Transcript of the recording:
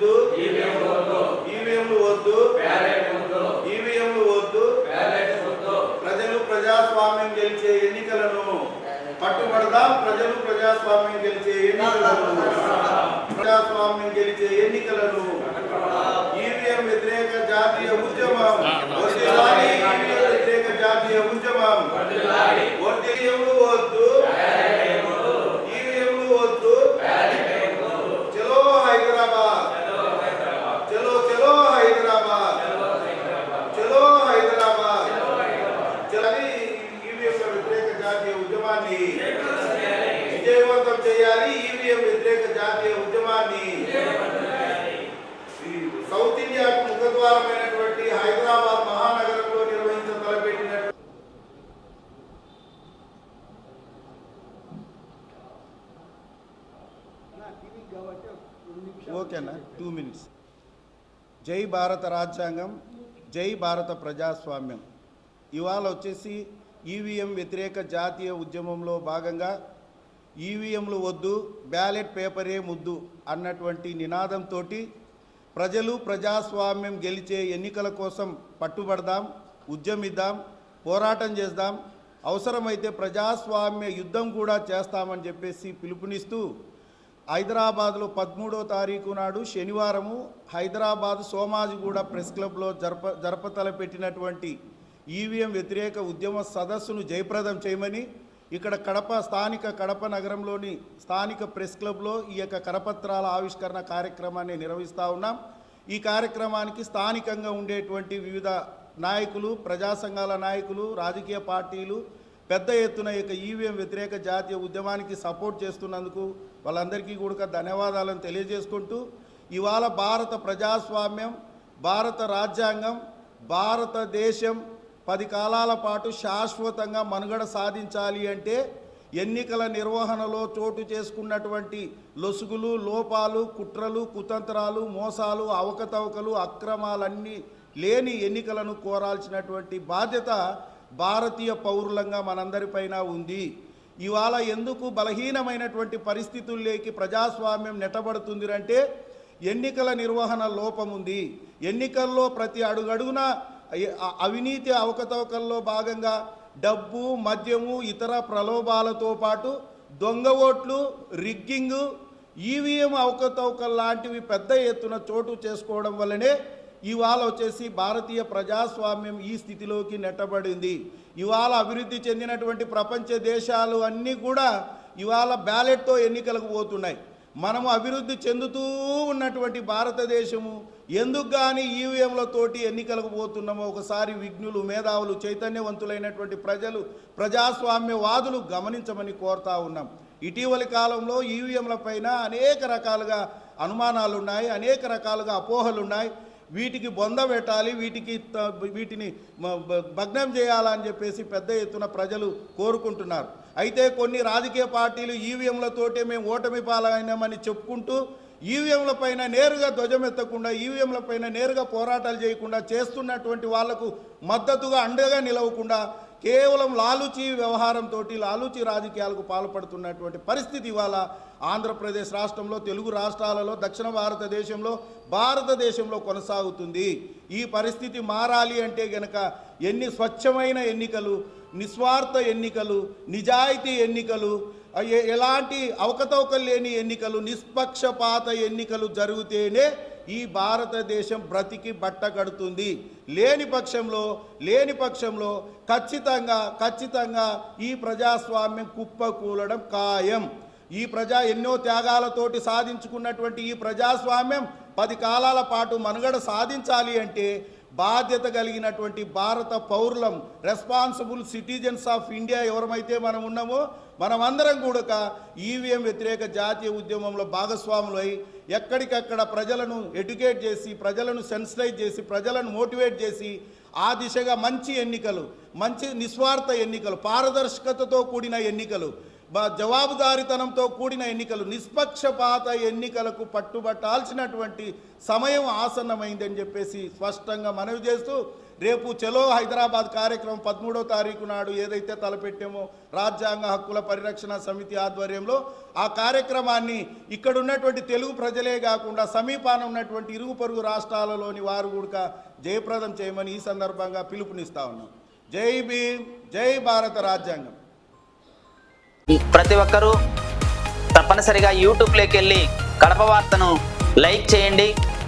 వద్దు. ఈవీఎంలు వద్దు. ఈవీఎంలు వద్దు. ప్రజలు ప్రజాస్వామ్యం గెలిచే ఎన్నికలను పట్టుబడదాం? ప్రజలు ప్రజాస్వామ్యం గెలిచే ఎన్నికలను ప్రజాస్వామ్యం గెలిచే ఎన్నికలను ఈవీఎం వ్యతిరేక జాతీయ ఉద్యమం చేయాలి వ్యతిరేక జాతీయ ఉద్యమాన్ని సౌత్ ఇండియాకు ముఖద్వారమైనటువంటి హైదరాబాద్ మహానగరంలో నిర్వహించ తలపెట్టిన ఓకేనా? Two minutes. జై భారత రాజ్యాంగం జై భారత ప్రజాస్వామ్యం. ఇవాళ వచ్చేసి ఈవీఎం వ్యతిరేక జాతీయ ఉద్యమంలో భాగంగా ఈవీఎంలు వద్దు బ్యాలెట్ పేపరే ముద్దు అన్నటువంటి నినాదంతో ప్రజలు ప్రజాస్వామ్యం గెలిచే ఎన్నికల కోసం పట్టుబడదాం ఉద్యమిద్దాం పోరాటం చేద్దాం. అవసరమైతే ప్రజాస్వామ్య యుద్ధం కూడా చేస్తామని చెప్పేసి పిలుపునిస్తూ హైదరాబాద్లో పదమూడో తారీఖు నాడు శనివారము హైదరాబాద్ సోమాజిగూడ ప్రెస్ క్లబ్లో జరప జరపతల పెట్టినటువంటి ఈవీఎం వ్యతిరేక ఉద్యమ సదస్సును జయప్రదం చేయమని ఇక్కడ కడప స్థానిక కడప నగరంలోని స్థానిక ప్రెస్ క్లబ్లో ఈ యొక్క కరపత్రాల ఆవిష్కరణ కార్యక్రమాన్ని నిర్వహిస్తూ ఉన్నాం. ఈ కార్యక్రమానికి స్థానికంగా ఉండేటువంటి వివిధ నాయకులు ప్రజా సంఘాల నాయకులు రాజకీయ పార్టీలు పెద్ద ఎత్తున యొక్క ఈవీఎం వ్యతిరేక జాతీయ ఉద్యమానికి సపోర్ట్ చేస్తున్నందుకు వాళ్ళందరికీ కూడా ధన్యవాదాలను తెలియజేసుకుంటూ ఇవాళ భారత ప్రజాస్వామ్యం భారత రాజ్యాంగం భారతదేశం పది కాలాల పాటు శాశ్వతంగా మనుగడ సాధించాలి అంటే ఎన్నికల నిర్వహణలో చోటు చేసుకున్నటువంటి లొసుగులు లోపాలు కుట్రలు కుతంత్రాలు మోసాలు అవకతవకలు అక్రమాలన్నీ లేని ఎన్నికలను కోరాల్సినటువంటి బాధ్యత భారతీయ పౌరులంగా మనందరిపైన ఉంది. ఇవాళ ఎందుకు బలహీనమైనటువంటి పరిస్థితుల్లోకి ప్రజాస్వామ్యం నెట్టబడుతుంది అంటే ఎన్నికల నిర్వహణ లోపం ఉంది ఎన్నికల్లో ప్రతి అడుగడుగున అవినీతి అవకతవకల్లో భాగంగా డబ్బు మద్యము ఇతర ప్రలోభాలతో పాటు దొంగ ఓట్లు రిగ్గింగు ఈవీఎం అవకతవకలు లాంటివి పెద్ద ఎత్తున చోటు చేసుకోవడం వల్లనే ఇవాళ వచ్చేసి భారతీయ ప్రజాస్వామ్యం ఈ స్థితిలోకి నెట్టబడింది. ఇవాళ అభివృద్ధి చెందినటువంటి ప్రపంచ దేశాలు అన్నీ కూడా ఇవాళ బ్యాలెట్తో ఎన్నికలకు పోతున్నాయి. మనము అభివృద్ధి చెందుతూ ఉన్నటువంటి భారతదేశము ఎందుకు కానీ ఈవీఎంలతోటి ఎన్నికలకు పోతున్నామో ఒకసారి విఘ్నులు మేధావులు చైతన్యవంతులైనటువంటి ప్రజలు ప్రజాస్వామ్యవాదులు గమనించమని కోరుతా ఉన్నాం. ఇటీవలి కాలంలో ఈవీఎంల పైన అనేక రకాలుగా అనుమానాలు ఉన్నాయి అనేక రకాలుగా అపోహలు ఉన్నాయి వీటికి బొంద పెట్టాలి వీటికి వీటిని భగ్నం చేయాలని చెప్పేసి పెద్ద ఎత్తున ప్రజలు కోరుకుంటున్నారు. అయితే కొన్ని రాజకీయ పార్టీలు ఈవీఎంలతోటే మేము ఓటమి పాలైనామని చెప్పుకుంటూ ఈవీఎంల పైన నేరుగా ధ్వజమెత్తకుండా ఈవీఎంల పైన నేరుగా పోరాటాలు చేయకుండా చేస్తున్నటువంటి వాళ్ళకు మద్దతుగా అండగా నిలవకుండా కేవలం లాలూచి వ్యవహారంతో లాలూచి రాజకీయాలకు పాల్పడుతున్నటువంటి పరిస్థితి ఇవాళ ఆంధ్రప్రదేశ్ రాష్ట్రంలో తెలుగు రాష్ట్రాలలో దక్షిణ భారతదేశంలో భారతదేశంలో కొనసాగుతుంది. ఈ పరిస్థితి మారాలి అంటే గనక ఎన్ని స్వచ్ఛమైన ఎన్నికలు నిస్వార్థ ఎన్నికలు నిజాయితీ ఎన్నికలు ఎలాంటి అవకతవకలు లేని ఎన్నికలు నిష్పక్షపాత ఎన్నికలు జరిగితేనే ఈ భారతదేశం బ్రతికి బట్ట కడుతుంది. లేని పక్షంలో లేని పక్షంలో ఖచ్చితంగా ఖచ్చితంగా ఈ ప్రజాస్వామ్యం కుప్పకూలడం ఖాయం. ఈ ప్రజా ఎన్నో త్యాగాలతోటి సాధించుకున్నటువంటి ఈ ప్రజాస్వామ్యం పది కాలాల పాటు మనుగడ సాధించాలి అంటే బాధ్యత కలిగినటువంటి భారత పౌరులం రెస్పాన్సిబుల్ సిటిజన్స్ ఆఫ్ ఇండియా ఎవరమైతే మనం ఉన్నామో మనమందరం కూడా ఈవీఎం వ్యతిరేక జాతీయ ఉద్యమంలో భాగస్వాములు అయి ఎక్కడికక్కడ ప్రజలను ఎడ్యుకేట్ చేసి ప్రజలను సెన్సిటైజ్ చేసి ప్రజలను మోటివేట్ చేసి ఆ దిశగా మంచి ఎన్నికలు మంచి నిస్వార్థ ఎన్నికలు పారదర్శకతతో కూడిన ఎన్నికలు బ- కూడిన ఎన్నికలు నిష్పక్షపాత ఎన్నికలకు పట్టుబట్టాల్సినటువంటి సమయం ఆసన్నమైందని చెప్పేసి స్పష్టంగా మనవి చేస్తూ రేపు చలో హైదరాబాద్ కార్యక్రమం పదమూడో తారీఖు నాడు ఏదైతే తలపెట్టామో రాజ్యాంగ హక్కుల పరిరక్షణ సమితి ఆధ్వర్యంలో ఆ కార్యక్రమాన్ని ఇక్కడ ఉన్నటువంటి తెలుగు ప్రజలే కాకుండా సమీపాన ఉన్నటువంటి ఇరుగు పొరుగు రాష్ట్రాలలోని వారు కూడా జయప్రదం చేయమని ఈ సందర్భంగా పిలుపునిస్తా ఉన్నాం. జై భీమ్ జై భారత రాజ్యాంగం. ప్రతి ఒక్కరూ తప్పనిసరిగా యూట్యూబ్లోకి వెళ్ళి కడప వార్తను లైక్ చేయండి.